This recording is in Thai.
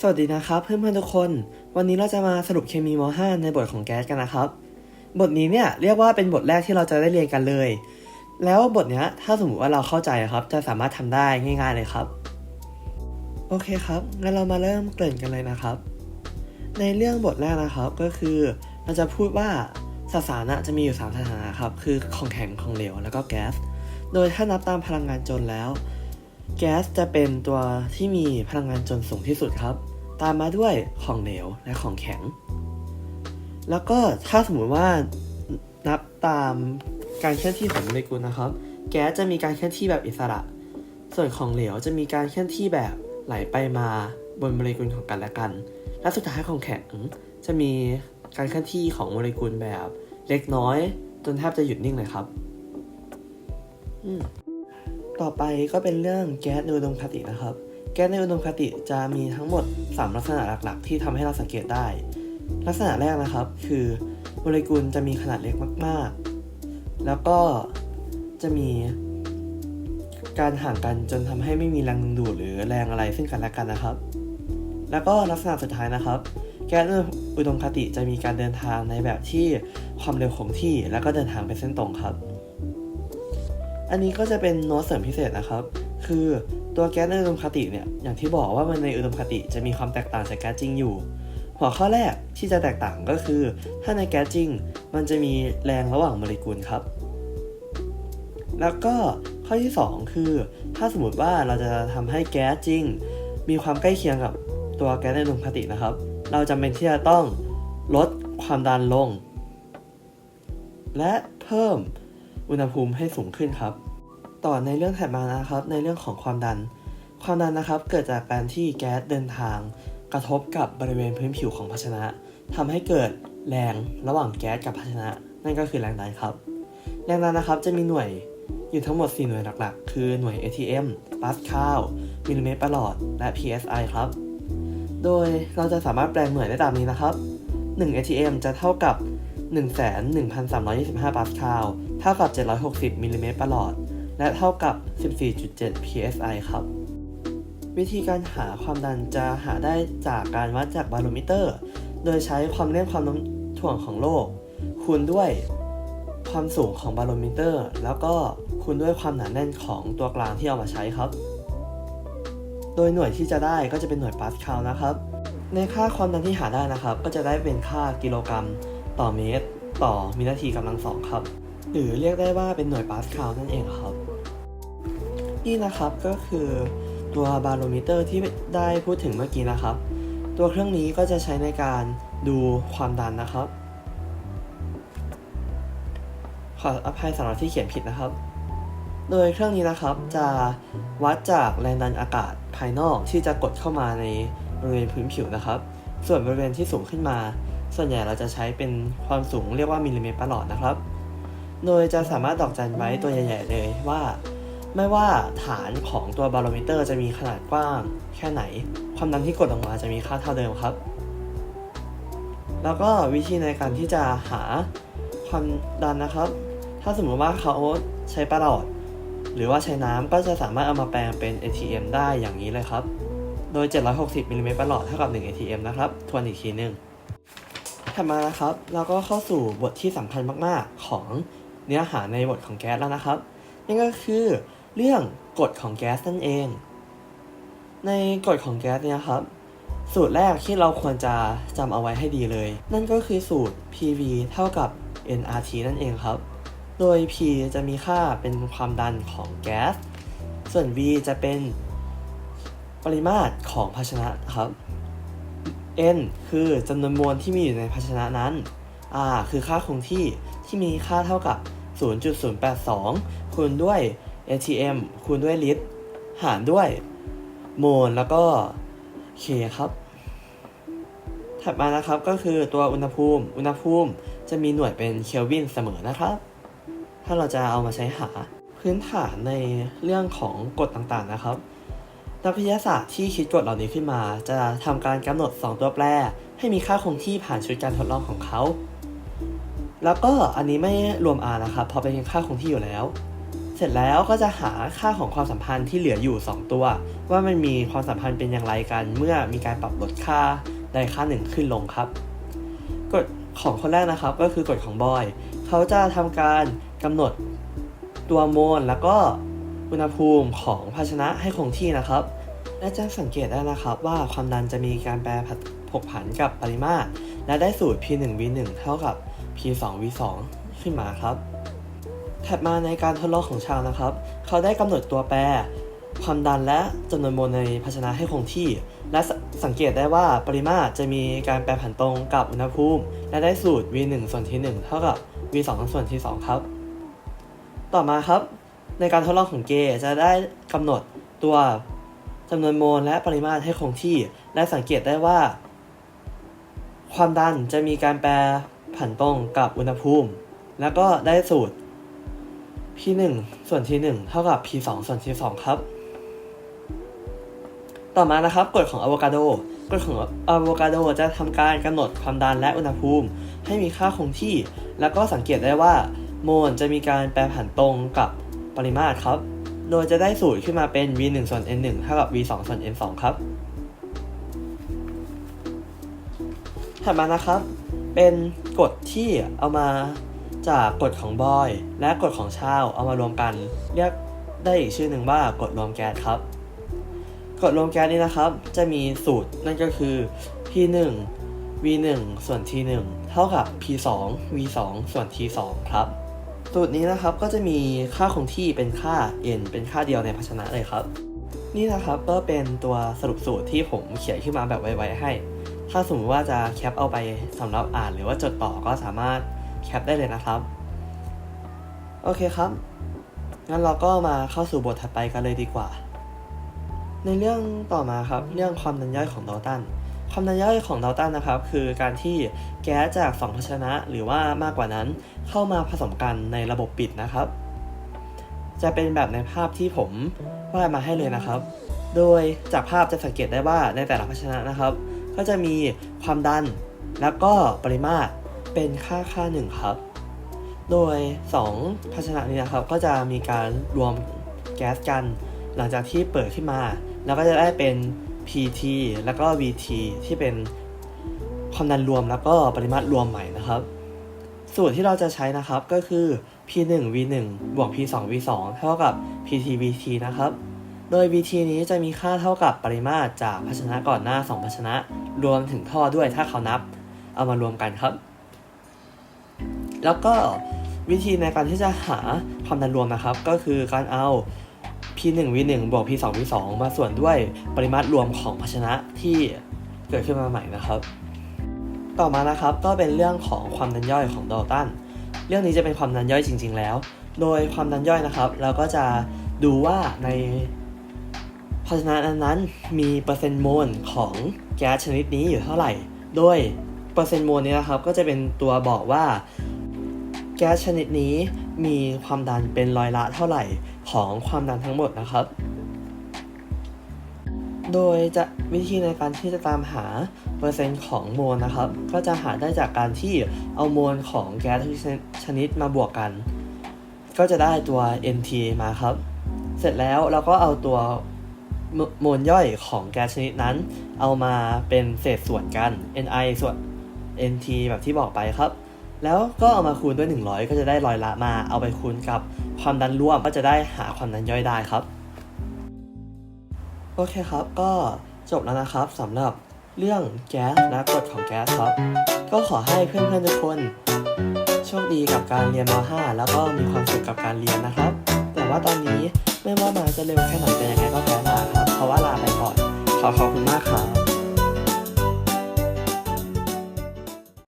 สวัสดีนะครับเพื่อนๆทุกคน วันนี้เราจะมาสรุปเคมีม .5 ในบทของแก๊สกันนะครับ บทนี้เนี่ยเรียกว่าเป็นบทแรกที่เราจะได้เรียนกันเลย แล้วบทนี้ถ้าสมมติว่าเราเข้าใจครับ จะสามารถทำได้ง่าย ๆเลยครับ โอเคครับงั้นเรามาเริ่มเกริ่นกันเลยนะครับ ในเรื่องบทแรกนะครับก็คือเราจะพูดว่าสสารนะจะมีอยู่สามสถานะครับคือของแข็งของเหลวแล้วก็แก๊สโดยถ้านับตามพลังงานจนแล้ว แก๊สจะเป็นตัวที่มีพลังงานจนสูงที่สุดครับ ตามมาด้วยของเหลวและของแข็ง แล้วก็ถ้าสมมุติว่านับตามการเคลื่อนที่ของโมเลกุลนะครับ แก๊สจะมีการเคลื่อนที่แบบอิสระ ส่วนของเหลวจะมีการเคลื่อนที่แบบไหลไปมาบนโมเลกุลของกันและกัน และสุดท้ายของแข็งจะมีการเคลื่อนที่ของโมเลกุลแบบเล็กน้อย จนแทบจะหยุดนิ่งเลยครับ อืม ต่อไปก็เป็นเรื่องแก๊สในอุดมคตินะครับ แก๊สในอุดมคติจะมีทั้งหมด 3 ลักษณะหลักๆ ที่ทำให้เราสังเกตได้ ลักษณะแรกนะครับ คือโมเลกุลจะมีขนาดเล็กมาก ๆ แล้วก็จะมีการห่างกันจนทำให้ไม่มีแรงดึงดูดหรือแรงอะไรซึ่งกันและกันนะครับ แล้วก็ลักษณะสุดท้ายนะครับ แก๊สอุดมคติจะมีการเดินทางในแบบที่ความเร็วคงที่ แล้วก็เดินทางเป็นเส้นตรงครับ อันนี้ก็จะเป็นโน้ตเสริมพิเศษนะครับ คือตัวแก๊สในอุดมคติเนี่ย อย่างที่บอกว่ามันในอุดมคติจะมีความแตกต่างจากแก๊สจริงอยู่ หัวข้อแรกที่จะแตกต่างก็คือ ถ้าในแก๊สจริง มันจะมีแรงระหว่างโมเลกุลครับ แล้วก็ข้อที่ 2 คือ ถ้าสมมติว่าเราจะทำให้แก๊สจริง มีความใกล้เคียงกับตัวแก๊สในอุดมคตินะครับ เราจำเป็นที่จะต้องลดความดันลง และเพิ่ม อุณหภูมิให้สูงขึ้นครับ ต่อในเรื่องถัดมานะครับ ในเรื่องของความดัน ความดันนะครับเกิดจากการที่แก๊สเดินทาง กระทบกับบริเวณพื้นผิวของภาชนะทำให้เกิดแรงระหว่างแก๊สกับภาชนะ นั่นก็คือแรงดันครับ แรงดันนะครับจะมีหน่วยอยู่ทั้งหมด 4 หน่วยหลักๆ คือหน่วย ATM ปาสคาลมิลลิเมตรประหลอด และ PSI ครับ โดยเราจะสามารถแปลงหน่วยได้ตามนี้นะครับ 1 ATM จะเท่ากับ 11,325 ปาสคาลเท่ากับ 760มิลลิเมตรประหลอด และเท่ากับ 14.7 psi ครับ วิธีการหาความดันจะหาได้จากการวัดจากบาโรมิเตอร์ โดยใช้ความเร่งความโน้มถ่วงของโลก คูณด้วยความสูงของบาโรมิเตอร์ แล้วก็คูณด้วยความหนาแน่นของตัวกลางที่เอามาใช้ครับ โดยหน่วยที่จะได้ก็จะเป็นหน่วยปาสคาลนะครับ ในค่าความดันที่หาได้นะครับ ก็จะได้เป็นค่ากิโลกรัม ต่อเมตร ต่อวินาทีกำลังสองครับ หรือเรียกได้ว่าเป็นหน่วยปาสคาลนั่นเองครับ นี่นะครับก็คือตัวบาโรมิเตอร์ที่ได้พูดถึงเมื่อกี้นะครับ ตัวเครื่องนี้ก็จะใช้ในการดูความดันนะครับ ขออภัยสำหรับที่เขียนผิดนะครับ โดยเครื่องนี้นะครับจะวัดจากแรงดันอากาศภายนอกที่จะกดเข้ามาในบริเวณพื้นผิวนะครับ ส่วนบริเวณที่สูงขึ้นมา ส่วนใหญ่เราจะใช้เป็นความสูงเรียกว่ามิลลิเมตรประหลอดนะครับ โดยจะสามารถดอกจันไว้ตัวใหญ่ๆเลยว่า ไม่ว่าฐานของตัวบาโรมิเตอร์จะมีขนาดกว้าง แค่ไหน ความดันที่กดออกมาจะมีค่าเท่าเดิมครับ แล้วก็วิธีในการที่จะหาความดันนะครับ ถ้าสมมติว่าเขาใช้ประหลอด หรือว่าใช้น้ำก็จะสามารถเอามาแปลงเป็น ATM ได้อย่างนี้เลยครับ โดย 760มิลลิเมตรประหลอดเท่ากับ 1 ATM นะครับ ทวนอีกทีหนึ่ง ถัดมานะครับ เราก็เข้าสู่บทที่สำคัญมาก ๆ ของเนื้อหาในบทของแก๊สแล้วนะครับ นั่นก็คือเรื่องกฎของแก๊สนั่นเอง ในกฎของแก๊สเนี่ยครับ สูตรแรกที่เราควรจะจำเอาไว้ให้ดีเลย นั่นก็คือสูตร PV เท่ากับ nRT นั่นเองครับ โดย P จะมีค่าเป็นความดันของแก๊ส ส่วน V จะเป็นปริมาตรของภาชนะครับ n คือจำนวนมวลที่มีอยู่ในภาชนะนั้น r คือค่าคงที่ที่มีค่าเท่ากับ 0.082 คูณด้วย atm คูณด้วยลิตร หารด้วยโมลแล้วก็ k ครับ ถัดมานะครับก็คือตัวอุณหภูมิ อุณหภูมิจะมีหน่วยเป็นเคลวินเสมอนะครับ ถ้าเราจะเอามาใช้หาพื้นฐานในเรื่องของกฎต่างๆนะครับ นักวิทยาศาสตร์ที่คิดกฎเหล่านี้ขึ้นมา จะทำการกำหนด 2 ตัวแปร ให้มีค่าคงที่ผ่านชุดการทดลองของเขา แล้วก็อันนี้ไม่รวม r นะครับพราะเป็นค่าคงที่อยู่แล้ว เสร็จแล้วก็จะหาค่าของความสัมพันธ์ที่เหลืออยู่ 2 ตัว ว่ามันมีความสัมพันธ์เป็นอย่างไรกัน เมื่อมีการปรับลดค่าใดค่าหนึ่งขึ้นลงครับกฎของคนแรกนะครับก็คือกฎของบอย เขาจะทำการกำหนดตัวโมลแล้วก็อุณหภูมิของภาชนะให้คงที่นะครับ และจะสังเกตได้นะครับว่าความดันจะมีการแปรผกผันกับปริมาตร และได้สูตร P1 V1 เท่ากับ P2 V2 ขึ้นมาครับ ถัดมาในการทดลองของชาวนะครับ เขาได้กำหนดตัวแปร ความดันและจำนวนโมลในภาชนะให้คงที่ และสสังเกตได้ว่าปริมาตรจะมีการแปรผันตรงกับอุณหภูมิ และได้สูตร V1 ส่วนที่ 1 เท่ากับ V2 ส่วนที่ 2 ครับ ต่อมาครับ ในการทดลองของเกจะได้กำหนดตัว จำนวนโมลและปริมาตรให้คงที่ และสังเกตได้ว่า ความดันจะมีการแปรผันตรงกับอุณหภูมิ แล้วก็ได้สูตร P1 ส่วนที่1เท่ากับ P2 ส่วนที่2ครับ ต่อมานะครับกฎของอะโวคาโดกฎของอะโวคาโดจะทำการกำหนดความดันและอุณหภูมิ ให้มีค่าคงที่ แล้วก็สังเกตได้ว่า โมลจะมีการแปรผันตรงกับปริมาตรครับ โดยจะได้สูตรขึ้นมาเป็น v1 ส่วน n1 เท่ากับ v2 ส่วน n2 ครับ ถัดมานะครับ เป็นกฎที่เอามาจากกฎของบอย และกฎของชาวเอามารวมกัน เรียกได้อีกชื่อหนึ่งว่ากฎรวมแก๊สครับ กฎรวมแก๊สนี้นะครับ จะมีสูตรนั่นก็คือ P1 V1 ส่วน T1 เท่ากับ P2 V2 ส่วน T2 ครับ สูตรนี้นะครับก็จะมีค่าคงที่เป็นค่า n เป็นค่าเดียวในภาชนะเลยครับ นี่นะครับก็เป็นตัวสรุปสูตรที่ผมเขียนขึ้นมาแบบไวๆให้ ถ้าสมมติว่าจะแคปเอาไปสำหรับอ่านหรือว่าจดต่อก็สามารถแคปได้เลยนะครับ โอเคครับ งั้นเราก็มาเข้าสู่บทถัดไปกันเลยดีกว่า ในเรื่องต่อมาครับเรื่องความดันย่อยของดอตัน ความดันย่อยของดอลตันนะครับ คือการที่แก๊สจากสองภาชนะหรือว่ามากกว่านั้นเข้ามาผสมกันในระบบปิดนะครับ จะเป็นแบบในภาพที่ผมวาดมาให้เลยนะครับ โดยจากภาพจะสังเกตได้ว่าในแต่ละภาชนะนะครับ ก็จะมีความดันแล้วก็ปริมาตรเป็นค่าค่าหนึ่งครับ โดย 2 ภาชนะนี้นะครับ ก็จะมีการรวมแก๊สกัน หลังจากที่เปิดขึ้นมา แล้วก็จะได้เป็น PT แล้วก็ VT ที่เป็นความดันรวมแล้วก็ปริมาตรรวมใหม่นะครับ สูตรที่เราจะใช้นะครับก็คือ P1 V1 บวก P2 V2 เท่ากับ PT VT นะครับ โดย VT นี้จะมีค่าเท่ากับปริมาตรจากภาชนะก่อนหน้า 2 ภาชนะ รวมถึงท่อด้วยถ้าเขานับ เอามารวมกันครับ แล้วก็วิธีในการที่จะหาความดันรวมนะครับ ก็คือการเอา P1 V1 บวก P2 V2 มาส่วนด้วยปริมาตรรวมของภาชนะที่เกิดขึ้นมาใหม่นะครับ ต่อมานะครับก็เป็นเรื่องของความดันย่อยของดอลตันเรื่องนี้จะเป็นความดันย่อยจริง ๆ แล้ว โดยความดันย่อยนะครับ เราก็จะดูว่าในภาชนะนั้นๆมีเปอร์เซ็นต์โมลของแก๊สชนิดนี้อยู่เท่าไหร่ โดยเปอร์เซ็นต์โมลนี้นะครับก็จะเป็นตัวบอกว่า แก๊สชนิดนี้มีความดันเป็นร้อยละเท่าไหร่ของความดันทั้งหมดนะครับ โดยจะวิธีในการที่จะตามหาเปอร์เซ็นต์ของโมลนะครับ ก็จะหาได้จากการที่เอาโมลของแก๊สทุกชนิดมาบวกกัน ก็จะได้ตัว NT มาครับ เสร็จแล้วเราก็เอาตัวโมโมลย่อยของแก๊สชนิดนั้น เอามาเป็นเศษส่วนกัน Ni ส่วน NT แบบที่บอกไปครับ แล้วก็เอามาคูณด้วย 100 ก็จะได้ร้อยละมา เอาไปคูณกับความดันร่วมก็จะได้หาความดันย่อยได้ครับ โอเคครับ ก็จบแล้วนะครับสำหรับเรื่องแก๊สและกฎของแก๊สครับ ก็ขอให้เพื่อนๆทุกคนโชคดีกับการเรียนม .5 แล้วก็มีความสุขกับการเรียนนะครับ แต่ว่าตอนนี้ไม่ว่ามาจะเร็วแค่ไหนแต่ยังไงก็แพ้ลาครับ เพราะว่าลาไปก่อน ขอขอบคุณมากครับ